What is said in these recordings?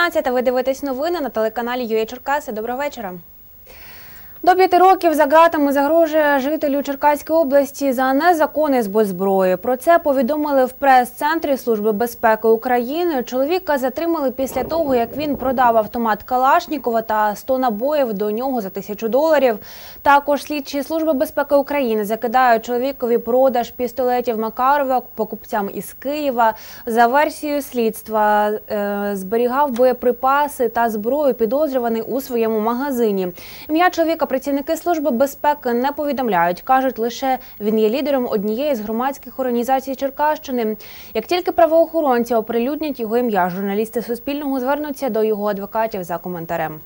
19 ви дивитесь новини на телеканалі ЮА Черкаси. Доброго вечора. До п'яти років за ґратами загрожує жителю Черкаської області за незаконний збут зброї. Про це повідомили в прес-центрі Служби безпеки України. Чоловіка затримали після того, як він продав автомат Калашнікова та 100 набоїв до нього за тисячу доларів. Також слідчі Служби безпеки України закидають чоловікові продаж пістолетів Макарова покупцям із Києва. За версією слідства е, зберігав боєприпаси та зброю підозрюваний у своєму магазині. Ім'я чоловіка працівники служби безпеки не повідомляють. кажуть, лише він є лідером однієї з громадських організацій Черкащини. Як тільки правоохоронці оприлюднять його ім'я, журналісти Суспільного звернуться до його адвокатів за коментарем.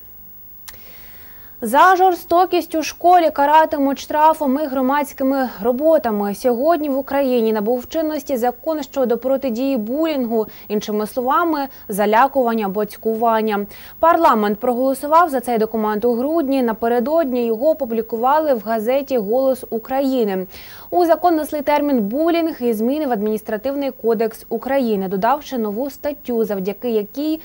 За жорстокість у школі каратимуть штрафом і громадськими роботами. Сьогодні в Україні набув чинності закон щодо протидії булінгу, іншими словами, залякування або цькування. Парламент проголосував за цей документ у грудні. Напередодні його опублікували в газеті Голос України. У закон несли термін булінг і зміни в адміністративний кодекс України, додавши нову статтю, завдяки якій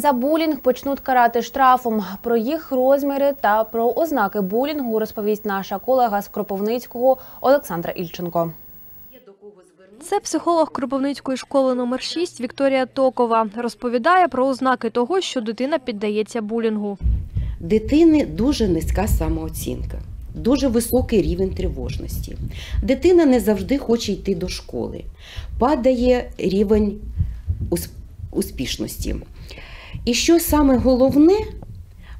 за булінг почнуть карати штрафом. Про їх розміри та про ознаки булінгу розповість наша колега з Кропивницького Олександра Ільченко. Це психолог Кропивницької школи номер 6 Вікторія Токова. Розповідає про ознаки того, що дитина піддається булінгу. Дитини дуже низька самооцінка, дуже високий рівень тривожності. Дитина не завжди хоче йти до школи, падає рівень успішності. І що саме головне,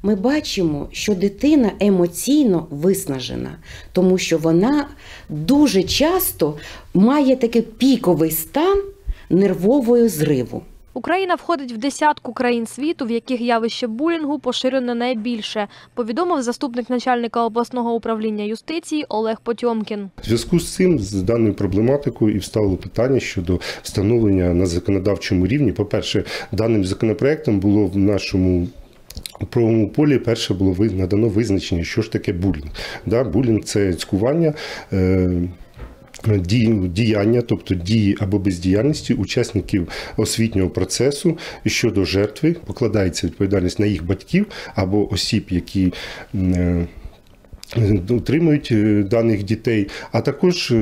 ми бачимо, що дитина емоційно виснажена, тому що вона дуже часто має такий піковий стан нервового зриву. Україна входить в десятку країн світу, в яких явище булінгу поширене найбільше, повідомив заступник начальника обласного управління юстиції Олег Потьомкін. В зв'язку з цим, з даною проблематикою, і встало питання щодо встановлення на законодавчому рівні. По-перше, даним законопроектом було в нашому. У правовому полі перше було надано визначення, що ж таке булінг. Да, булінг це цькування. Е- Діяння, тобто дії або бездіяльності учасників освітнього процесу щодо жертви покладається відповідальність на їх батьків або осіб, які е, утримують е, даних дітей, а також е,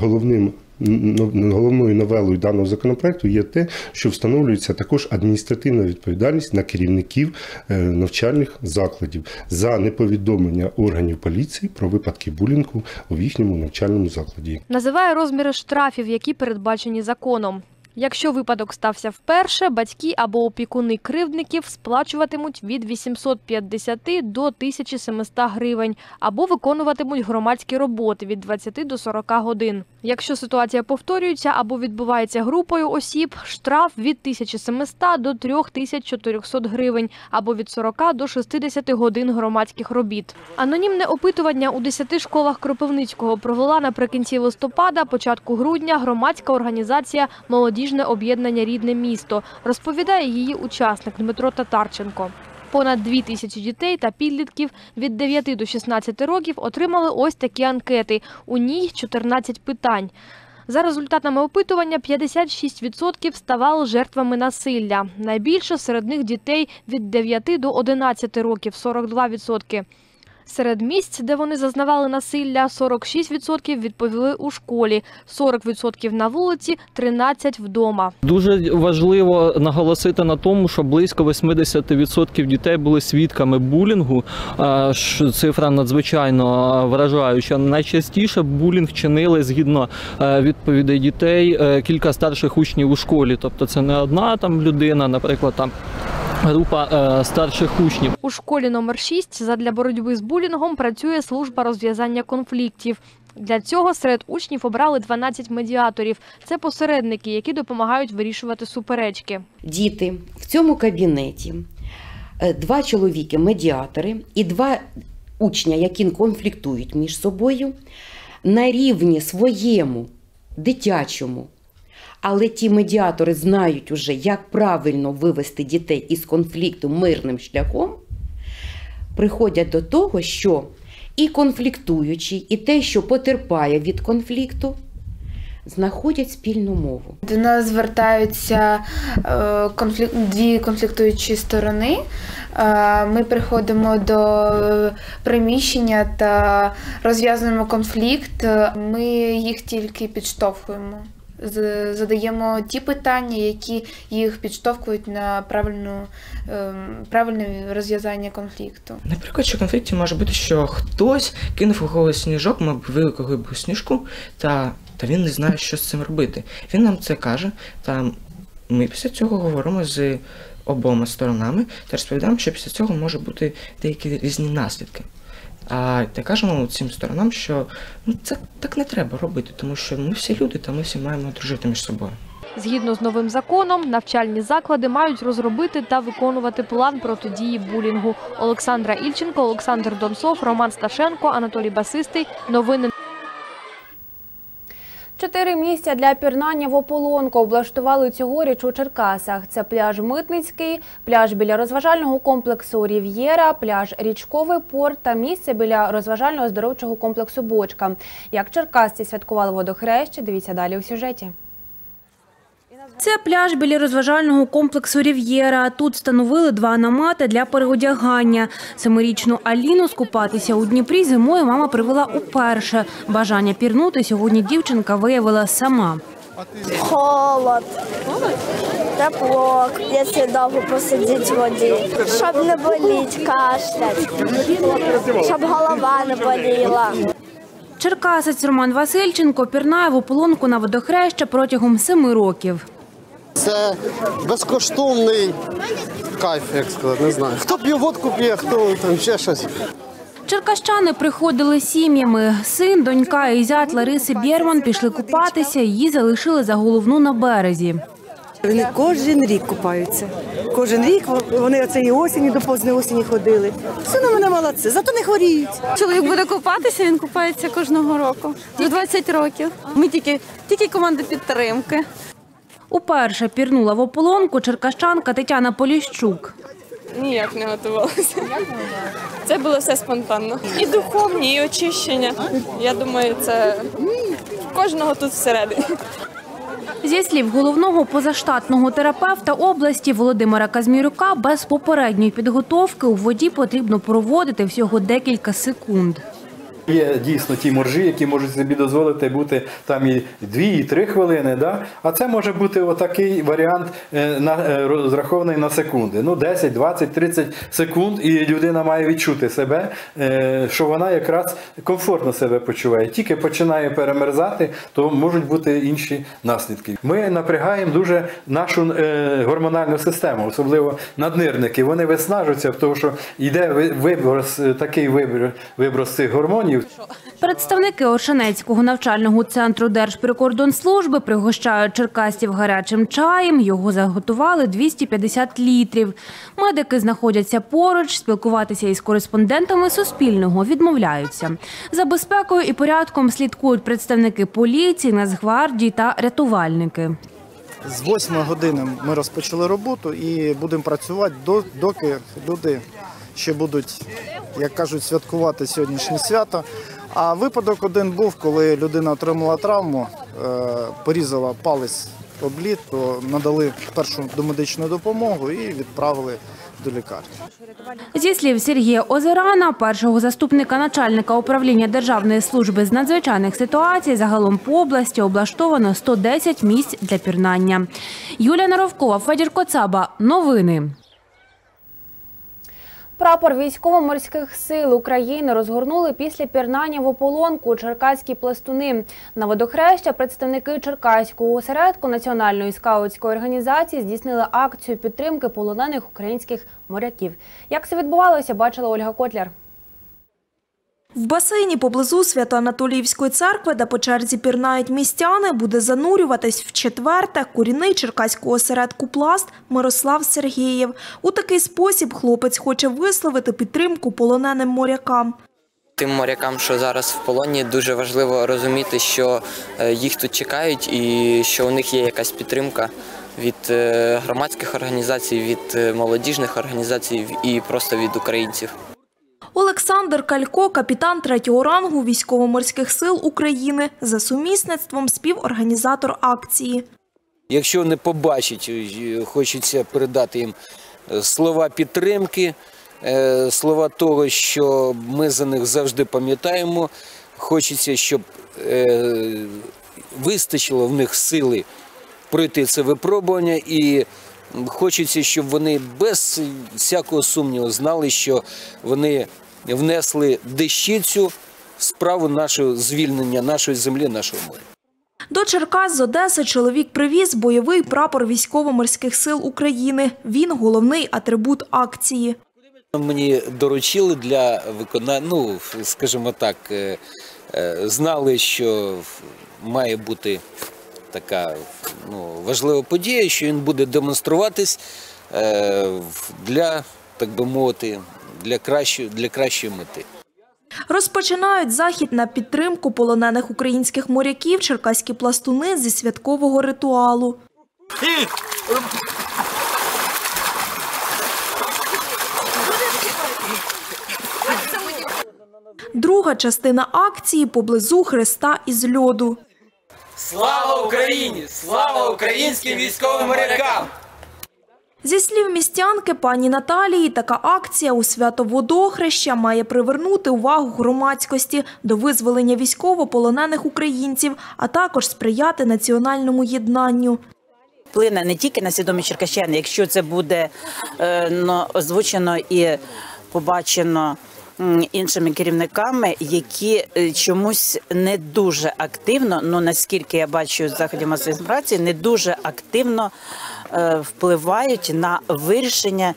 головним. Головною новелою даного законопроекту є те, що встановлюється також адміністративна відповідальність на керівників е, навчальних закладів за неповідомлення органів поліції про випадки булінгу у їхньому навчальному закладі. Називає розміри штрафів, які передбачені законом. Якщо випадок стався вперше, батьки або опікуни кривдників сплачуватимуть від 850 до 1700 гривень або виконуватимуть громадські роботи від 20 до 40 годин. Якщо ситуація повторюється або відбувається групою осіб, штраф від 1700 до 3400 гривень або від 40 до 60 годин громадських робіт. Анонімне опитування у 10 школах Кропивницького провела наприкінці листопада, початку грудня громадська організація Молодіжне об'єднання Рідне місто, розповідає її учасник Дмитро Татарченко. Понад дві тисячі дітей та підлітків від 9 до 16 років отримали ось такі анкети. У ній 14 питань. За результатами опитування 56% ставали жертвами насилля. Найбільше серед них дітей від 9 до 11 років 42%. Серед місць, де вони зазнавали насилля, 46% відповіли у школі, 40% на вулиці, 13% вдома. Дуже важливо наголосити на тому, що близько 80% дітей були свідками булінгу. Цифра надзвичайно вражаюча. Найчастіше булінг чинили згідно е, відповідей дітей е, кілька старших учнів у школі. Тобто це не одна там людина, наприклад, там група е, старших учнів. У школі номер 6 задля боротьби з булінгом працює служба розв'язання конфліктів. Для цього серед учнів обрали 12 медіаторів. Це посередники, які допомагають вирішувати суперечки. Діти в цьому кабінеті е, два чоловіки, медіатори і два учня, які конфліктують між собою, на рівні своєму дитячому. Але ті медіатори знають уже, як правильно вивести дітей із конфлікту мирним шляхом, приходять до того, що і конфліктуючий, і те, що потерпає від конфлікту, знаходять спільну мову. До нас звертаються е, конфлік... дві конфліктуючі сторони. Е, Ми приходимо до приміщення та розв'язуємо конфлікт. Ми їх тільки підштовхуємо. Задаємо ті питання, які їх підштовхують на правильну, ем, правильне розв'язання конфлікту. Наприклад, що в конфлікті може бути, що хтось кинув у когось сніжок, мабуть, великого гибку сніжку, та, та він не знає, що з цим робити. Він нам це каже, та ми після цього говоримо з обома сторонами та розповідаємо, що після цього може бути деякі різні наслідки. А та кажемо цим сторонам, що ну, це так не треба робити, тому що ми всі люди та ми всі маємо дружити між собою. Згідно з новим законом, навчальні заклади мають розробити та виконувати план протидії булінгу. Олександра Ільченко, Олександр Донцов, Роман Сташенко, Анатолій Басистий. Новини Чотири місця для пірнання в ополонку облаштували цьогоріч у Черкасах. Це пляж Митницький, пляж біля розважального комплексу Рів'єра, пляж Річковий порт та місце біля розважального здоровчого комплексу Бочка. Як черкасці святкували водохрещі, дивіться далі у сюжеті. Це пляж біля розважального комплексу Рів'єра. Тут встановили два намати для переодягання. Семирічну Аліну скупатися у Дніпрі зимою мама привела уперше. Бажання пірнути сьогодні дівчинка виявила сама. Холод. Тепло, якщо довго посидіти в воді. Щоб не боліть, кашлять. Щоб голова не боліла. Черкасець Роман Васильченко пірнає в ополонку на водохреща протягом семи років. Це безкоштовний кайф, як сказати, не знаю. Хто п'є водку п'є, хто там ще щось. Черкащани приходили сім'ями. Син, донька і зять Лариси Бєрман пішли купатися, її залишили за головну на березі. Вони кожен рік купаються. Кожен рік вони оцеї осені до поздної осені ходили. Сини мене молодці, зато не хворіють. Чоловік буде купатися, він купається кожного року. Вже 20 років. Ми тільки, тільки команда підтримки. Уперше пірнула в ополонку черкащанка Тетяна Поліщук. Ніяк не готувалися. Це було все спонтанно. І духовні, і очищення. Я думаю, це кожного тут всередині. Зі слів головного позаштатного терапевта області Володимира Казмірюка, без попередньої підготовки у воді потрібно проводити всього декілька секунд. Є дійсно ті моржі, які можуть собі дозволити бути там і 2, і 3 хвилини. Да? А це може бути отакий варіант е, на, е, розрахований на секунди. Ну, 10, 20, 30 секунд, і людина має відчути себе, е, що вона якраз комфортно себе почуває. Тільки починає перемерзати, то можуть бути інші наслідки. Ми напрягаємо дуже нашу гормональну систему, особливо наднирники. Вони виснажуються, тому що йде ви- виброс, такий виброс цих гормонів. Представники Оршанецького навчального центру Держприкордонслужби пригощають черкасців гарячим чаєм. Його заготували 250 літрів. Медики знаходяться поруч, спілкуватися із кореспондентами Суспільного відмовляються. За безпекою і порядком слідкують представники поліції, Нацгвардії та рятувальники. З 8 години ми розпочали роботу і будемо працювати до- доки люди ще будуть, як кажуть, святкувати сьогоднішнє свято. А випадок один був, коли людина отримала травму, е, порізала палець об лід, то надали першу домедичну допомогу і відправили до лікарні. Зі слів Сергія Озерана, першого заступника начальника управління Державної служби з надзвичайних ситуацій, загалом по області облаштовано 110 місць для пірнання. Юлія Наровкова, Федір Коцаба. Новини. Прапор військово-морських сил України розгорнули після пірнання в ополонку черкаські пластуни. На водохреща представники Черкаського осередку Національної скаутської організації здійснили акцію підтримки полонених українських моряків. Як це відбувалося, бачила Ольга Котляр. В басейні поблизу Свято-Анатоліївської церкви, де по черзі пірнають містяни, буде занурюватись в четверте корінний черкаського осередку «Пласт» Мирослав Сергієв. У такий спосіб хлопець хоче висловити підтримку полоненим морякам. Тим морякам, що зараз в полоні, дуже важливо розуміти, що е, їх тут чекають і що у них є якась підтримка від е, громадських організацій, від е, молодіжних організацій і просто від українців. Олександр Калько, капітан третього рангу військово-морських сил України, за сумісництвом співорганізатор акції. Якщо не побачать, е, хочеться передати їм е, слова підтримки, е, слова того, що ми за них завжди пам'ятаємо. Хочеться, щоб вистачило в них сили пройти це випробування, і хочеться, щоб вони без всякого сумніву знали, що вони внесли дещицю в справу нашого звільнення нашої землі, нашого моря. До Черкас з Одеси чоловік привіз бойовий прапор військово-морських сил України. Він головний атрибут акції. Мені доручили для виконання, ну, скажімо так, е, е, знали, що має бути така ну, важлива подія, що він буде демонструватись е, для, так би мовити, для кращої, для кращої мети. Розпочинають захід на підтримку полонених українських моряків черкаські пластуни зі святкового ритуалу. Друга частина акції поблизу Хреста із льоду. Слава Україні! Слава українським військовим морякам! Зі слів містянки пані Наталії, така акція у свято водохреща має привернути увагу громадськості до визволення військовополонених українців, а також сприяти національному єднанню. вплине не тільки на свідомі черкащани, якщо це буде е, ну, озвучено і побачено іншими керівниками, які е, чомусь не дуже активно, ну наскільки я бачу з заходів масової інформації, не дуже активно впливають на вирішення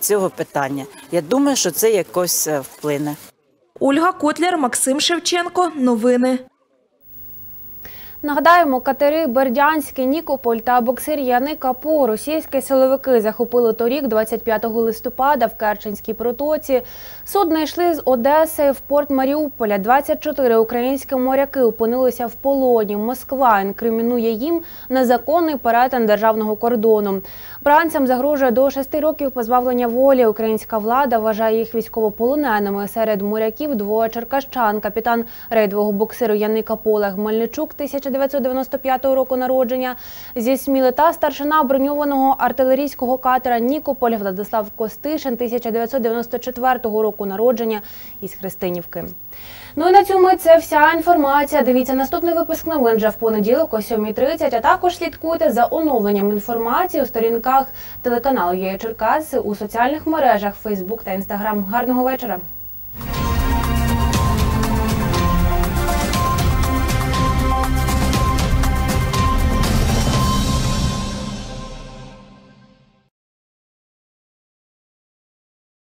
цього питання. Я думаю, що це якось е, вплине. Ольга Котляр, Максим Шевченко. Новини. Нагадаємо, катери Бердянський, Нікополь та боксир Яни Капо російські силовики захопили торік, 25 листопада, в Керченській протоці. Судна йшли з Одеси в порт Маріуполя. 24 українські моряки опинилися в полоні. Москва інкримінує їм незаконний перетин державного кордону. Бранцям загрожує до 6 років позбавлення волі. Українська влада вважає їх військовополоненими. Серед моряків двоє черкащан. Капітан рейдового боксиру Яни Капо Олег Мельничук 1995 року народження зі Сміли та старшина броньованого артилерійського катера Нікополь Владислав Костишин 1994 року народження із Христинівки. Ну і на цьому це вся інформація. Дивіться наступний випуск новин вже в понеділок о 7.30, а також слідкуйте за оновленням інформації у сторінках телеканалу «ЄА Черкаси у соціальних мережах Facebook та Instagram. Гарного вечора.